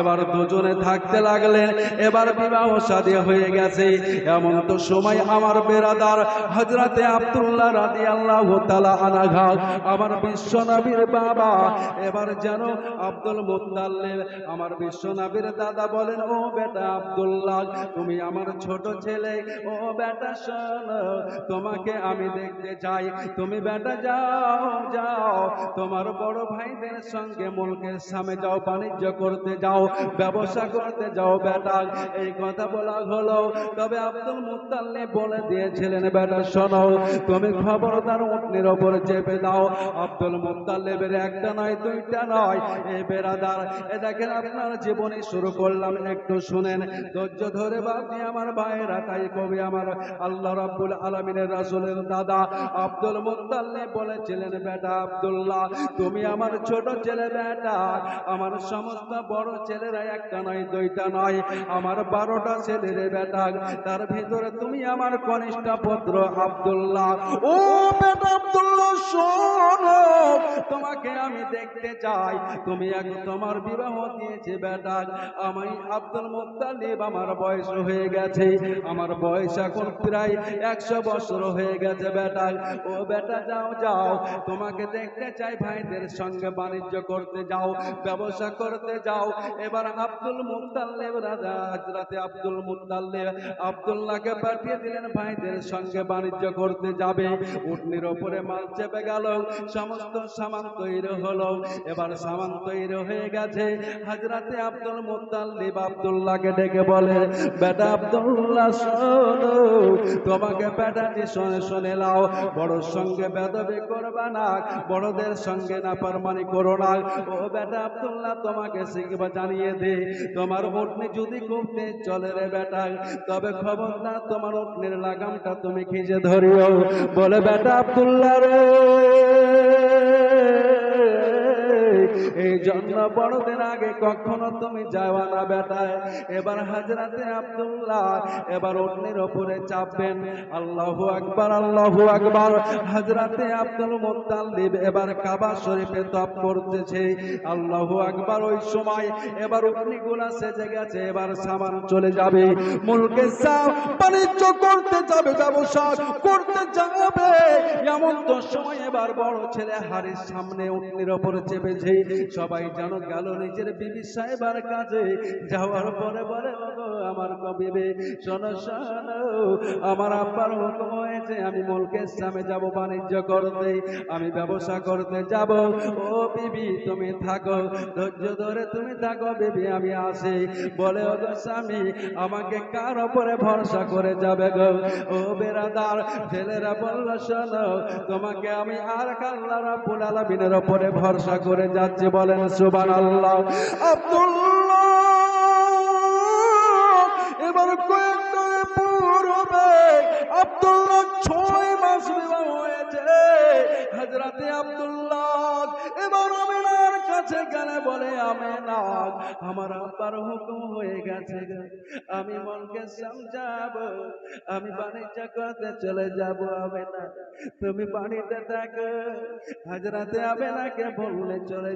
এবার দুজনে থাকতে লাগলেন। এবার বিবাহ শাদী হয়ে গেছে। এমন তো সময় আমার বেরাদার হজরতে আব্দুল্লাহ রাদি আল্লাহ আনাঘাত। আমার বিশ্ব নবীর বাবা। এবার যেন আব্দুল মুত্তাল্লিব আমার বিশ্ব নবীর দাদা বলেন, ও বেটা আব্দুল্লাহ, তুমি আমার ছোট ছেলে। ও বেটা শোনো, তোমাকে আমি দেখতে চাই। তুমি বেটা যাও যাও। তোমার বড় ভাইদের সঙ্গে মুলকের সামনে যাও, বাণিজ্য করতে যাও, ব্যবসা করতে যাও, বেটা। এই কথা বলা হলো। তবে আব্দুল মুত্তাল্লি বলে দিয়েছিলেন, বেটা, শোনো, তুমি খবরদার উঠনির ওপর চেপে দাও। আব্দুল মুত্তাল্লিবের একটা নয়, দুইটা নয়। এই বেরাদার এ দেখেন আপনার জীবনী শুরু করলাম, একটু শুনেন। ধৈর্য ধরে বাপনি আমার ভাইয়েরা, তাই কবি আমার আল্লাহ রাব্বুল আলামিনের রাসুলের দাদা আব্দুল মুত্তাল্লিব বলেছিলেন, বেটা আব্দুল্লাহ, তুমি আমার ছোট ছেলে, বেটা। আমার সমস্ত বড় ছেলেরা একটা নয়, দুইটা নয়। আমার বারোটা ছেলের বেটা, তার ভিতরে তুমি আমার কনিষ্ঠ পুত্র আবদুল্লাহ। ও বেটা তোমাকে আমি দেখতে চাই। তুমি এক তোমার বিবাহ দিয়েছে, বেটা। আমি আব্দুল মুত্তালিব, আমার বয়স হয়ে গেছে। আমার বয়স এখন প্রায় একশো বছর হয়ে গেছে, বেটা। ও বেটা, যাও যাও। তোমাকে দেখতে চাই, ভাইদের সঙ্গে বাণিজ্য করতে যাও, ব্যবসা করতে যাও। এবার আব্দুল মুত্তাল্লিব রাজা হযরতে আব্দুল মুত্তাল্লিব আব্দুল্লাহকে পাঠিয়ে দিলেন, ভাইদের সঙ্গে বাণিজ্য করতে যাবে। উটনির ওপরে মাল চেপে গেল। সমস্ত সামান তৈরি হলো। এবার সামান তৈরি হয়ে গেছে। হযরতে আব্দুল মুত্তাল্লিব আব্দুল্লাহকে ডেকে বলে, বেটা আব্দুল্লাহ, শোনো, তোমাকে বেটাটি শুনে শুনে লাও বড়র সঙ্গে বেদবি করবা না, বড়দের সঙ্গে না পারমানি করো না। ও বেটা আব্দুল্লাহ, তোমাকে শিখবা, জানিয়ে দে। তোমার উটনি যদি ঘুরতে চলে রে বেটা, তবে খবরদার তোমার উটনির লাগামটা তুমি খিঁচে ধরিও। বলে, বেটা আব্দুল্লাহ রে এই জন্য বড়দের আগে কখনো তুমি যাওয়া না বেটায়। এবার হাজরাতে আব্দুল্লাহ, এবার অন্যের ওপরে চাপবেন। আল্লাহু আকবার আল্লাহু আকবার। হাজরাতে আব্দুল মুত্তালিব এবার কাবা শরীফে তপ করতেছে। আল্লাহু আকবার ওই সময় এবার অগ্নিগুলা সেজে গেছে, এবার সামান চলে যাবে। মুলকে সাহ বাণিজ্য করতে যাবে ব্যবসা করতে যাবে। এমন তো সময় এবার বড় ছেলে হাড়ির সামনে অগ্নির ওপরে চেপেছে। সবাই যেন গেল নিজের বিবি সাহেবার কাজে। যাওয়ার পরে বলে "ওগো, আমার কবিবে শোনো আমার আব্বার হুকুম হয়েছে, আমি মুলকের সামনে যাব বাণিজ্য করতে, আমি ব্যবসা করতে যাব। ও বিবি, তুমি থাকো, ধৈর্য ধরে তুমি থাকো বিবি, আমি আসি। বলে ওগো স্বামী, আমাকে কার ওপরে ভরসা করে যাবে গো? ও বেরাদার ছেলেরা বলল, শোনো, তোমাকে আমি আর কাল্লা রাব্বুল আলামিনের ওপরে ভরসা করে যাচ্ছি বলেন সুবহানাল্লাহ। আব্দুল্লাহ হজরতে আব্দুল্লাহ। এবার আমিনার কাছে গেলে বলে, আমিনা, আমার আব্বার হুকুম হয়ে গেছে। আমি মনকে সমঝাবো আমি বাণিজ্য করতে চলে যাব, আমিনা। তুমি বাড়িতে থাকো। হাজরাতে আমিনাকে বললে, চলে